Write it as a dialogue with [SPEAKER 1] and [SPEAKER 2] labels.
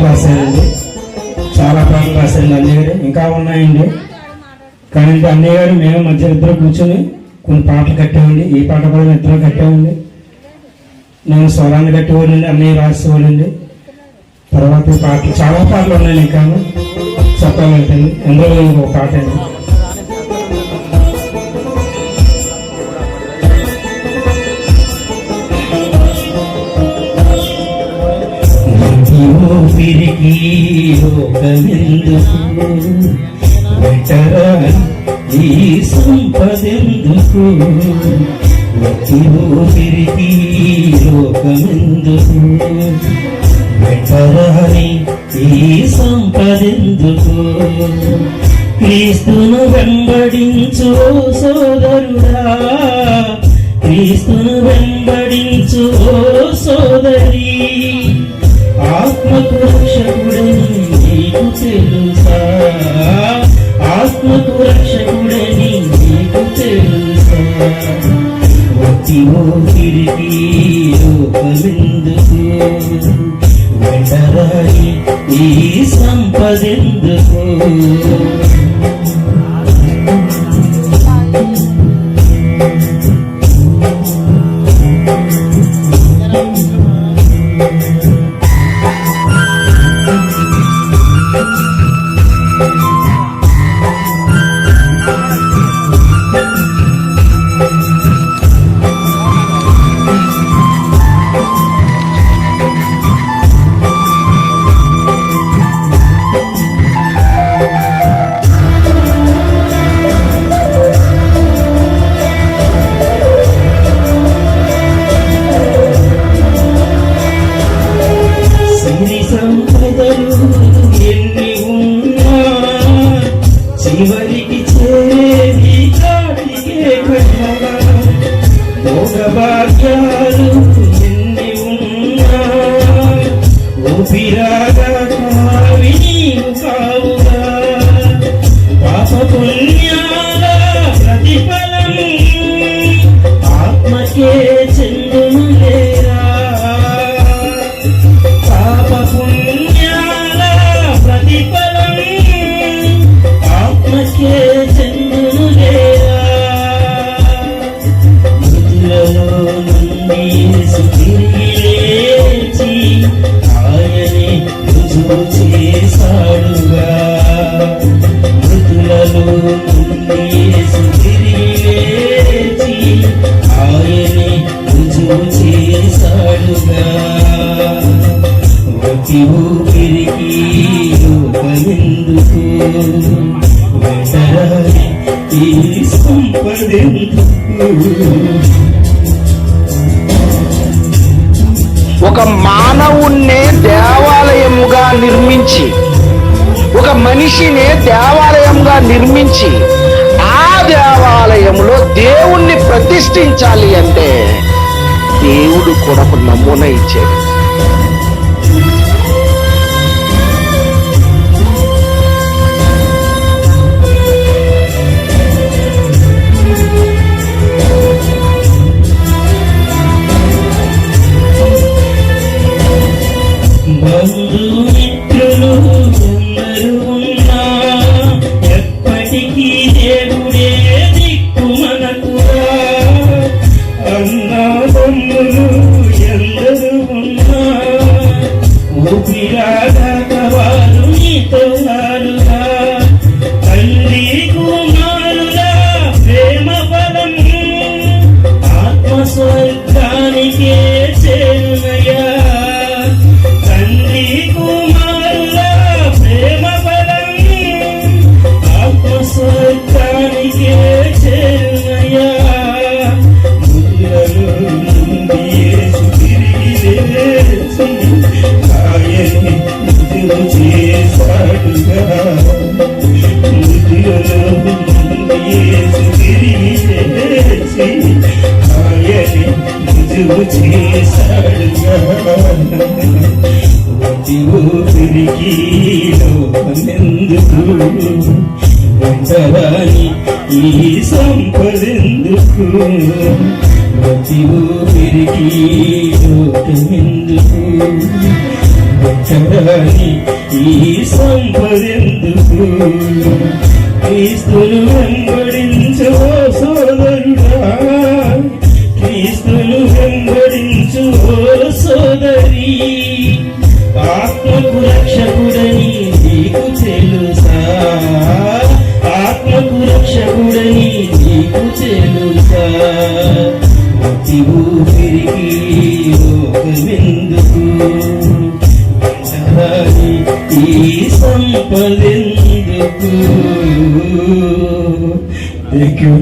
[SPEAKER 1] ఈ రాశారండి చాలా పాటలు రాశారండి అన్నయ్య గారు. ఇంకా ఉన్నాయండి. కానీ అన్నయ్య గారు మేము మధ్య ఇద్దరు కూర్చొని కొన్ని పాటలు కట్టేవండి. ఈ పాట కూడా ఇద్దరు కట్టేవండి. నేను స్వరాన్ని కట్టేవాడండి అన్నయ్య రాసేవాడండి. తర్వాత పాటలు చాలా పాటలు ఉన్నాయి ఇంకా చెప్పాలంటే అందులో ఒక పాట అండి. లోకమెందుకు వెంటరా ఈ సంపదెందుకు ప్రతి లోకమెందుకు వెంటరాని ఈ సంపదెందుకు క్రీస్తును వెంబడించు సోదరుడా. క్రీస్తును వెంబడించు సోదరి. తెలుసా ఆత్మకు రక్షకుడని నీకు తెలుసా. ఒట్టి ఊపిరికి లోకమెందుకు వెంటరాయి ఈ సంపదెందుకు సంపదలు ఎన్ని ఉన్నా చివరికి చేరి కాటికే కన్నా భోగ భాగ్యాలు చేశాడుగా మృతులలో ఆయనే రుజువు చేశాడుగా ప్రతి ఊపిరికి సంపదెందుకు?
[SPEAKER 2] ఒక మానవుణ్ణే దేవాలయముగా నిర్మించి ఒక మనిషిని దేవాలయంగా నిర్మించి ఆ దేవాలయంలో దేవుణ్ణి ప్రతిష్ఠించాలి అంటే దేవుడు కూడా ఒక నమూనా ఇచ్చాడు.
[SPEAKER 1] బంధుమిత్రులు ఎందరు ఉన్నా ఎప్పటికీ దేవుడే దిక్కు మనకురా అన్నదమ్ములు ఎందరు ఉన్నా ఊపిరాగాక ప్రతి ఊపిరికి లోకమెందుకు వెంటరాని ఈ సంపదెందుకు? ప్రతి ఊపిరికి లోకమెందుకు వెంటరాని ఈ సంపదెందుకు క్రీస్తును వెంబడించో సోదరుడా క్రీస్తులు వెంబడించ ఓ సోదరి ఆత్మకు రక్షకుడని నీకు తెలుసా? ఆత్మకు రక్షకుడని నీకు తెలుసా? ప్రతి ఊపిరికి లోకమెందుకు? ఈ సంపదెందుకు? Thank you